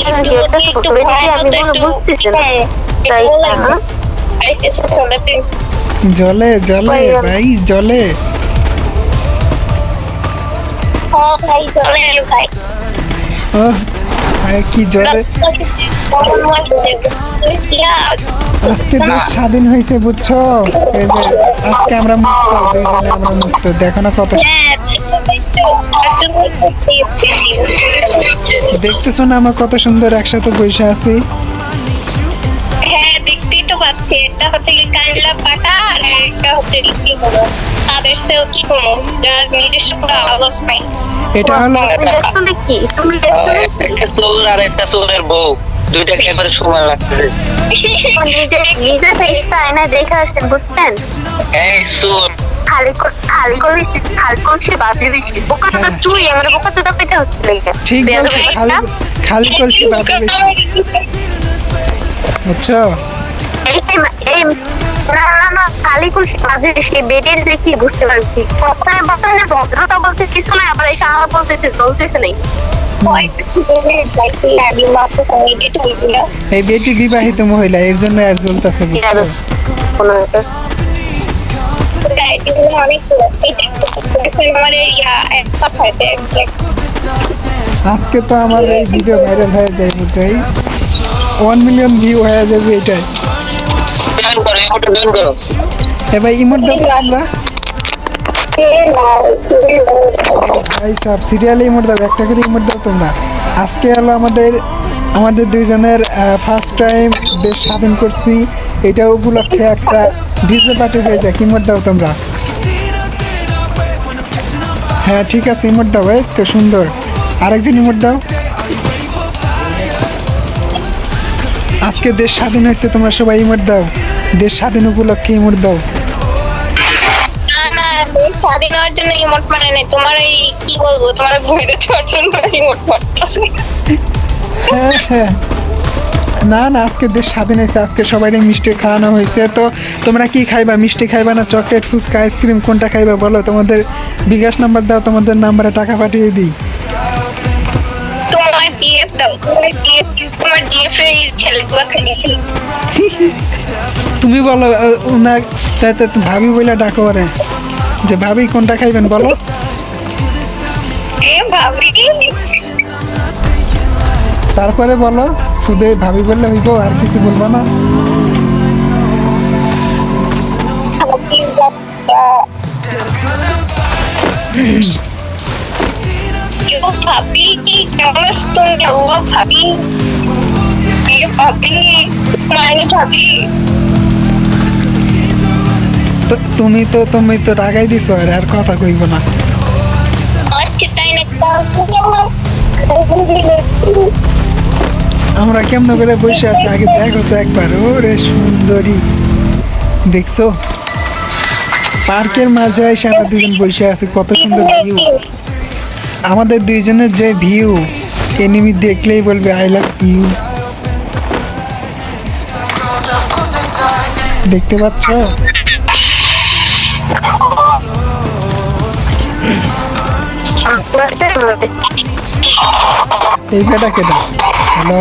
একটু একটু ভয় একটু। আইতেছে চলেতে। জলে জলে ভাই জলে। ও ভাই চলে ভাই। ও ভাই কি জলে? আজকে দেশ স্বাধীন হয়েছে বুঝছ? আজকে আমরা মুক্ত দুইজনে আমরা মুক্ত। দেখো না কত দেখতেছো না আমরা কত সুন্দর একসাথে বসে আছি? হ্যাঁ দেখতেই তো পাচ্ছি। এটা হচ্ছে কি কাইলা পাটা আর একটা হচ্ছে কি কি তাদের সেও কি বলব যার নিজস্ব কোনো আলাদা নাই এটা হলো কি? তুমি একটা চোর আর একটা চোরের বউ। সমান লাগছে নিজে নিজে ফেসটা আয়নায় দেখে আসছেন বুঝছেন? এই চোর খালি কর- খালি ঠিক বলছো কলসি বাদে বুঝছ? খালি বেডের দেখি বুঝতে পারছি? ভদ্রতা বলতে কিছু না আবার বলতেছে চলতেছে নেই এই বেটি বিবাহিত মহিলা এর জন্য আর জ্বলতেছে বুঝছ অনেক আমার ইয়া কথা আজকে তো আমার এই ভিডিও ভাইরাল হয়ে যায় বুঝাই ওয়ান মিলিয়ন ভিউ হয়ে যাবে এটাই। করো এবার ইমোট দাও আমরা ভাই সব সিরিয়ালে ইমোট দাও একটা করে ইমোট দাও তোমরা। আজকে হলো আমাদের আমাদের দুইজনের ফার্স্ট টাইম দেশ স্বাধীন করছি। এটা উপলক্ষে একটা ডিজে পার্টি হয়ে যায় ইমোট দাও তোমরা। হ্যাঁ ঠিক আছে ইমোট দাও এই তো সুন্দর। আরেকজন ইমোট দাও। আজকে দেশ স্বাধীন হয়েছে তোমরা সবাই ইমোট দাও। দেশ স্বাধীন উপলক্ষে ইমোট দাও। স্বাধীন হওয়ার জন্য ইমোট মানে নেই। তোমার এই কি বলব তোমার ঘুরে দেওয়ার জন্য ইমোট মারতেছে হ্যাঁ হ্যাঁ। না না আজকে দেশ স্বাধীন হয়েছে আজকে সবাই মিষ্টি খাওয়ানো হয়েছে। তো তোমরা কি খাইবা মিষ্টি খাইবা না চকলেট ফুচকা আইসক্রিম কোনটা খাইবা বলো? তোমাদের বিকাশ নাম্বার দাও তোমাদের নাম্বারে টাকা পাঠিয়ে দিই। তোমার জিএফ দাও তোমার জিএফ তোমার জিএফ এর ছেলেগুলো খাইয়ে তুমি বলো আহ, ওনার তা- তা- ভাবি বলে ডাকো ওরে। যে ভাবি কোনটা খাইবেন বলো? তারপরে বলো। শুধু এই ভাবি বললে হইব আর কিছু বলব না ভাবি বাবা ইউ ভাবি কেমন আছো তুমি আল্লাহ ভাবি এ ভাবি মানে ভাবি তো তুমি তো তুমি তো রাগাই দিছো আর আর কথা কইব না আচ্ছা তাই না কাকু কেমন আমরা কেমন করে বসে আছি? আগে দেখো তো একবার। ওরে সুন্দরী। দেখছ? পার্কের মাঝে এসে আমরা দুজন বসে আছি। কত সুন্দর ভিউ আমাদের দুইজনের যে ভিউ এনিমি দেখলেই বলবে আই লাভ ইউ দেখতে পাচ্ছ? এই বেটা কেটা হ্যালো?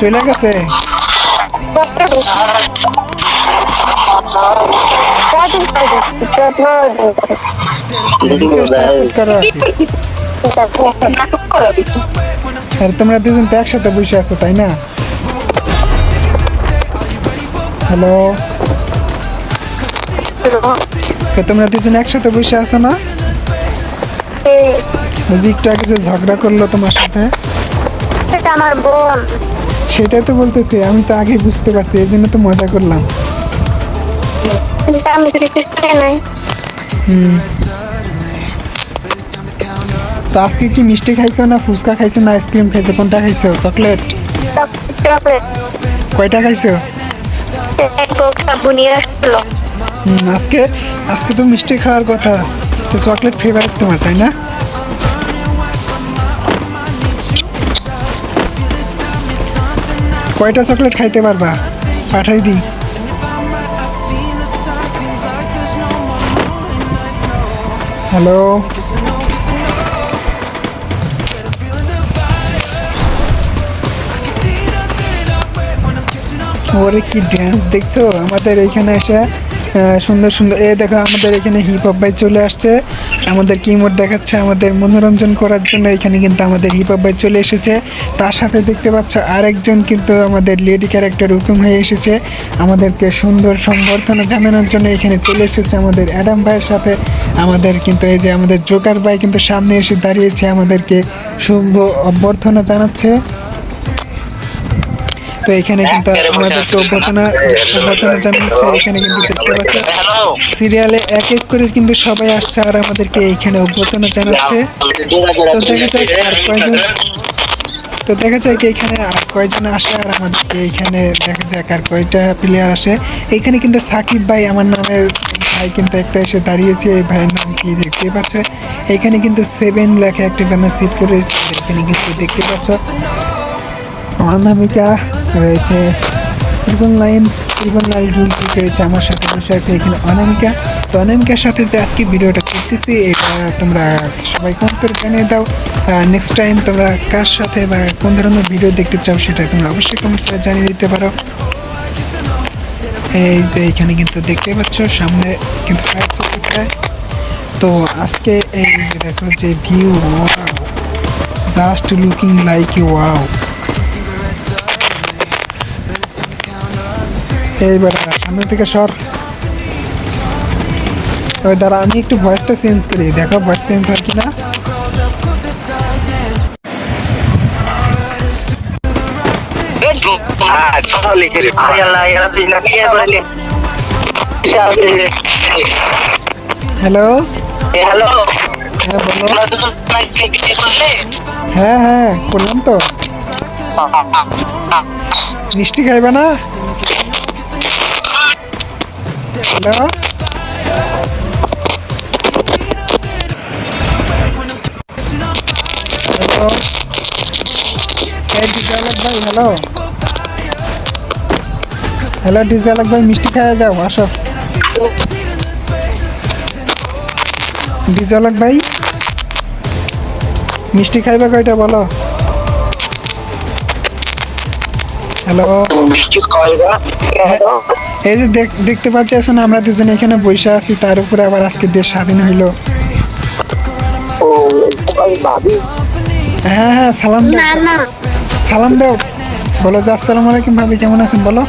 চলে গেছে? তোমরা দুজন তো একসাথে বসে আছো তাই না? হ্যালো? তোমরা দুজন একসাথে বসে আছো না? যে একটু আগে যে ঝগড়া করল তোমার সাথে? সেটা আমার বোন। সেটাই তো বলতেছি আমি তো আগে বুঝতে পারছি এই জন্য তো মজা করলাম। আমি তো কিছু খাই নাই। হুম। তো আজকে কি মিষ্টি খাইছো না ফুচকা খাইছো না আইসক্রিম খাইছো? কোনটা খাইছো? চকলেট? চকলেট। কয়টা খাইছো? আজকে আজকে তো মিষ্টি খাওয়ার কথা। তো চকলেট ফেভারিট তোমার তাই না? কয়টা চকলেট খাইতে পারবা? পাঠাই দিই। হ্যালো ওরে কি ড্যান্স দেখছ? আমাদের এইখানে এসে সুন্দর সুন্দর, এ দেখো, আমাদের এখানে হিপ হপ বাই চলে আসছে। আমাদের কিমোড দেখাচ্ছে আমাদের মনোরঞ্জন করার জন্য। এখানে কিন্তু আমাদের হিপ ভাই চলে এসেছে। তার সাথে দেখতে পাচ্ছ আরেকজন কিন্তু আমাদের লেডি ক্যারেক্টার হুকুম হয়ে এসেছে। আমাদেরকে সুন্দর সংবর্ধনা জানানোর জন্য এখানে চলে এসেছে আমাদের অ্যাডাম ভাইয়ের সাথে। আমাদের কিন্তু এই যে আমাদের জোকার ভাই কিন্তু সামনে এসে দাঁড়িয়েছে, আমাদেরকে শুভ অভ্যর্থনা জানাচ্ছে। তো এখানে কিন্তু আমাদেরকে অভ্যর্থনা অভ্যর্থনা জানাচ্ছে এখানে কিন্তু দেখতে পাচ্ছ। সিরিয়ালে এক এক করে কিন্তু সবাই আসছে আর আমাদেরকে এইখানে অভ্যর্থনা জানাচ্ছে। তো দেখা যাক আর কয়জন তো দেখা যাক এইখানে আর কয়জন আসে আর আমাদেরকে এইখানে দেখা যাক আর কয়টা প্লেয়ার আসে। এইখানে কিন্তু সাকিব ভাই আমার নামের ভাই কিন্তু একটা এসে দাঁড়িয়েছে এই ভাইয়ের নাম কি দেখতে পাচ্ছ? এখানে কিন্তু সেভেন লেখা একটা ব্যানার সিট করে এখানে কিন্তু দেখতে পাচ্ছ। অনামিকা রয়েছে। ত্রিপল লাইন ত্রিপল লাইন গিলটি রয়েছে আমার সাথে বসে আছে এখানে অনামিকা। তো অনামিকার সাথে যে আজকে ভিডিওটা করতেছি, এটা তোমরা সবাই কমেন্ট করে জানিয়ে দাও। নেক্সট টাইম তোমরা কার সাথে বা কোন ধরনের ভিডিও দেখতে চাও সেটা তোমরা অবশ্যই কমেন্ট করে জানিয়ে দিতে পারো। এই যে এখানে কিন্তু দেখতে পাচ্ছ, সামনে কিন্তু ফায়ার চলতেছে। তো আজকে এই দেখো যে view just looking like you wow এইবার সামনে থেকে সর। ওই দাঁড়া আমি একটু ভয়েসটা চেঞ্জ করি দেখো ভয়েস চেঞ্জ হয় কিনা। হ্যালো হ্যালো হ্যাঁ বলো। তোমরা দুজন নাকি বিয়ে করলে? হ্যাঁ হ্যাঁ করলাম তো। মিষ্টি খাইবে না? হ্যালো? হ্যালো এই ডিজালক ভাই হ্যালো হ্যালো ডিজালক ভাই মিষ্টি খাইয়া যাও আসো। ডিজালক ভাই মিষ্টি খাইবে কয়টা বলো? হ্যালো? মিষ্টি খাওয়াইবা এই যে দেখ- দেখতে পাচ্ছি এখন আমরা দুজনে এখানে বসে আছি তার উপরে আবার আজকে দেশ স্বাধীন হইল। ও হ্যাঁ হ্যাঁ সালাম দাও। না সালাম দাও। বলো যে আসসালামু আলাইকুম ভাবি কেমন আছেন? বলো।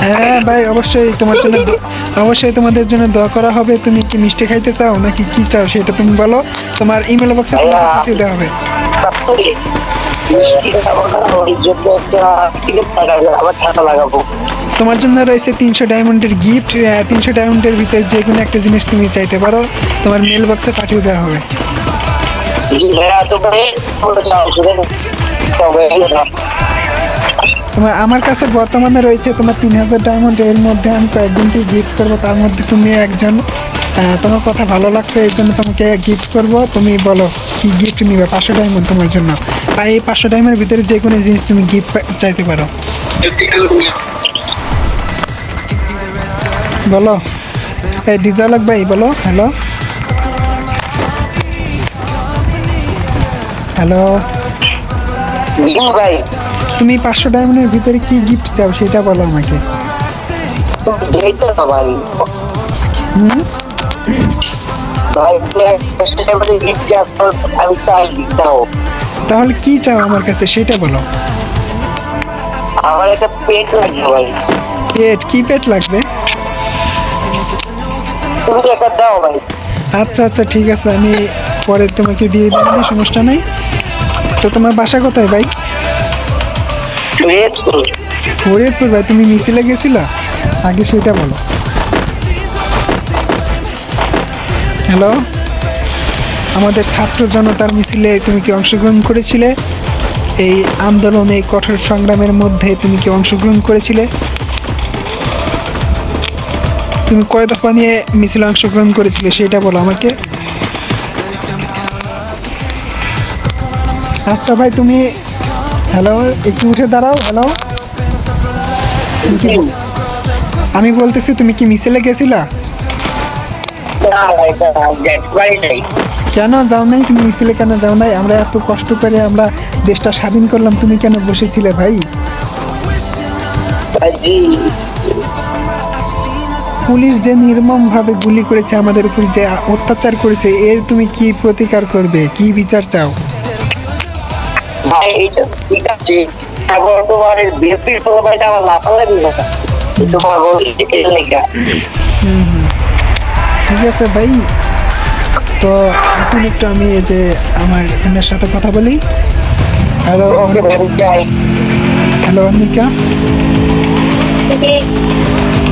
হ্যাঁ ভাই অবশ্যই তোমার জন্য অবশ্যই তোমাদের জন্য দোয়া করা হবে। তুমি কি মিষ্টি খাইতে চাও নাকি কি চাও সেটা তুমি বলো। তোমার ইমেল বক্সে পাঠিয়ে দেওয়া হবে। তোমার জন্য রয়েছে তিনশো ডায়মন্ডের গিফট তিনশো ডায়মন্ডের ভিতরে যে কোনো একটা জিনিস তুমি চাইতে পারো। তোমার মেল বক্সে পাঠিয়ে দেওয়া হবে। তোমার আমার কাছে বর্তমানে রয়েছে তোমার তিন হাজার ডায়মন্ড এর মধ্যে আমি কয়েকজনকে গিফট করব, তার মধ্যে তুমি একজন। তোমার কথা ভালো লাগছে এই জন্য তোমাকে গিফট করব। তুমি বলো, কি গিফট নিবে? পাঁচশো ডায়মন্ড তোমার জন্য। আর এই পাঁচশো ডায়মন্ডের ভিতরে যে কোনো জিনিস তুমি গিফট চাইতে পারো। বলো। এই ডিজালক ভাই বলো। হ্যালো। হ্যালো। ভাই। তুমি পাঁচশো ডায়মন্ডের ভিতরে কি গিফট চাও সেটা বলো আমাকে। ভাই। তাহলে কি চাও আমার কাছে সেটা বলো। আমার একটা পেট লাগবে ভাই। পেট কি পেট লাগবে? তুমি একটা দাও ভাই। আচ্ছা আচ্ছা ঠিক আছে আমি পরে তোমাকে দিয়ে দিচ্ছি সমস্যা নেই। তো তোমার বাসা কোথায় ভাই? ফরিদপুর ভাই তুমি মিছিলে গেছিলা? আগে সেটা বলো। হ্যালো? আমাদের ছাত্র জনতার মিছিলে তুমি কি অংশগ্রহণ করেছিলে? এই আন্দোলন এই কঠোর সংগ্রামের মধ্যে তুমি কি অংশগ্রহণ করেছিলে? তুমি কয় দফা নিয়ে মিছিলে অংশগ্রহণ করেছিলে সেটা বলো আমাকে। আচ্ছা ভাই, তুমি হ্যালো একটু উঠে দাঁড়াও হ্যালো আমি বলতেছি তুমি কি মিছিলে গেছিলা? কেন যাও নাই? তুমি মিছিলে কেন যাও নাই? আমরা এত কষ্ট করে আমরা দেশটা স্বাধীন করলাম, তুমি কেন বসেছিলে ভাই? পুলিশ যে নির্মমভাবে গুলি করেছে আমাদের উপর, যে অত্যাচার করেছে, এর তুমি কি প্রতিকার করবে? কি বিচার চাও? ভাই লেখা ঠিক আছে ভাই। তো এখন একটু আমি এই যে আমার ফ্রেন্ডের সাথে কথা বলি। হ্যালো হ্যালো অনিকা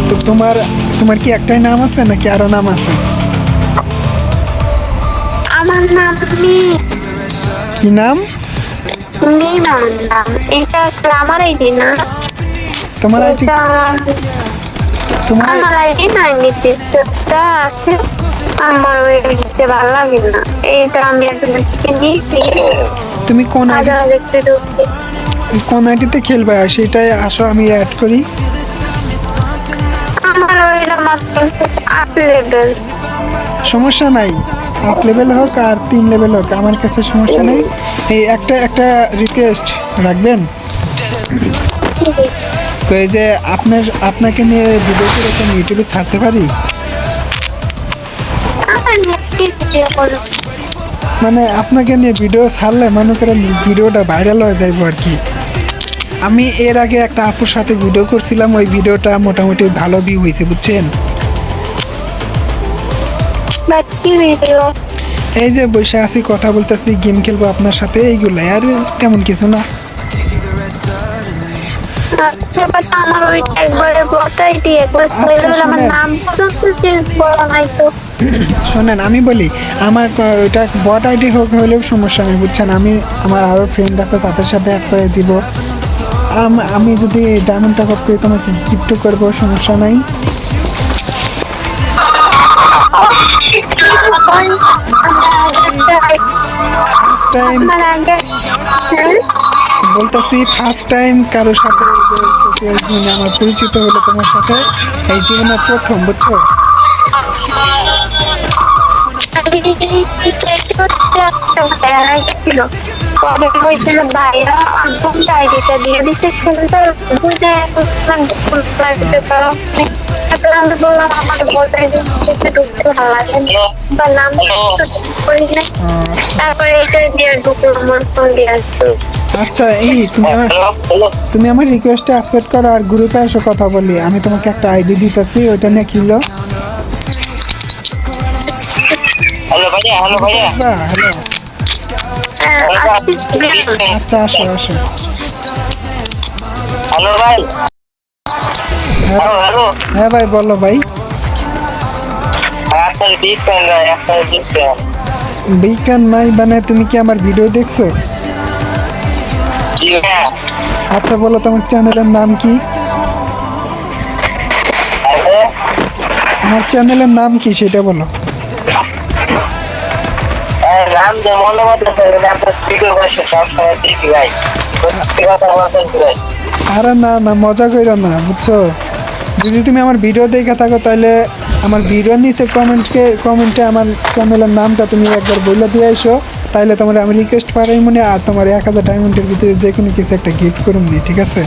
তো তোমার তোমার কি একটাই নাম আছে নাকি আরও নাম আছে? আমার নাম কি নাম? মি নাম এটা আমার আইডি না। তোমার আইডি আমার আইডি না নির্দিষ্টটা আছে আমার ওই দিতে ভালো লাগে না। এইটা আমি দিয়েছি তুমি কোন আইডি কোন আইডিতে খেলবে? সেটাই আসো আমি অ্যাড করি। আমার ওইটা মাত্র আট লেভেল সমস্যা নাই। আট লেভেল হোক আর তিন লেভেল হোক আমার কাছে সমস্যা নেই। এই একটা একটা রিকোয়েস্ট রাখবেন? তো এই যে আপনার আপনাকে নিয়ে ভিডিও করে আমি ইউটিউবে ছাড়তে পারি? মানে আপনাকে নিয়ে ভিডিও ছাড়লে মনে করেন ভিডিওটা ভাইরাল হয়ে যাইব আর কি। আমি এর আগে একটা আপুর সাথে ভিডিও করছিলাম ওই ভিডিওটা মোটামুটি ভালো ভিউ হয়েছে বুঝছেন? এই যে বসে আছি কথা বলতেছি গেম খেলব আপনার সাথে এইগুলো আর তেমন কিছু না। আচ্ছা বাট আমার ওইটা একবারে বটাই একবার আমার নাম পর্যন্ত চেঞ্জ করা নাই তো। শোনেন আমি বলি আমার ওইটা বট আইডি হোক হলেও সমস্যা নেই বুঝছেন? আমি আমার আরও ফ্রেন্ড আছে তাদের সাথে অ্যাড করে দিব। আমি যদি ডায়মন্ড টাকা করি তোমাকে গিফট করব সমস্যা নাই। টাইম? বলতেছি ফার্স্ট টাইম কারোর সাথে আমার পরিচিত হলো তোমার সাথে, এই জীবনে প্রথম, বুঝছ? ছিল। কবে হয়েছিল আইডিটা দিয়ে দিচ্ছে বুঝে তারপরে আমি বললাম আমার বলতে ঢুকতে ভালো লাগে বা নাম করি না তারপরে এটা দিয়ে ঢুকলো আমার সঙ্গে আসতো আচ্ছা এই তুমি আমার তুমি আমার রিকোয়েস্টে অ্যাকসেপ্ট করো আর গ্রুপে এসে কথা বলি আমি তোমাকে একটা আইডি দিতেছি ওইটা নিয়ে কিলো হ্যালো ভাইয়া হ্যালো ভাইয়া। হ্যালো হ্যাঁ, আচ্ছা আসো আসো। হ্যালো ভাই। হ্যাঁ হ্যাঁ ভাই বলো ভাই। বিজ্ঞান নাই মানে তুমি কি আমার ভিডিও দেখছ? হ্যাঁ। আচ্ছা বলো তোমার চ্যানেলের নাম কি? আমার চ্যানেলের নাম কি সেটা বলো। আপনার সবসময় দেখি ভাই? আরে না না মজা কইরো না বুঝছ? যদি তুমি আমার ভিডিও দেখে থাকো তাহলে আমার ভিডিও নিচে কমেন্টকে কমেন্টে আমার চ্যানেলের নামটা তুমি একবার বলে দিয়ে এসো তাহলে তোমার আমি রিকোয়েস্ট পারাই মনে আর তোমার এক হাজার ডায়মন্ডের ভিতরে যে কোনো কিছু একটা গিফট করুন ঠিক আছে?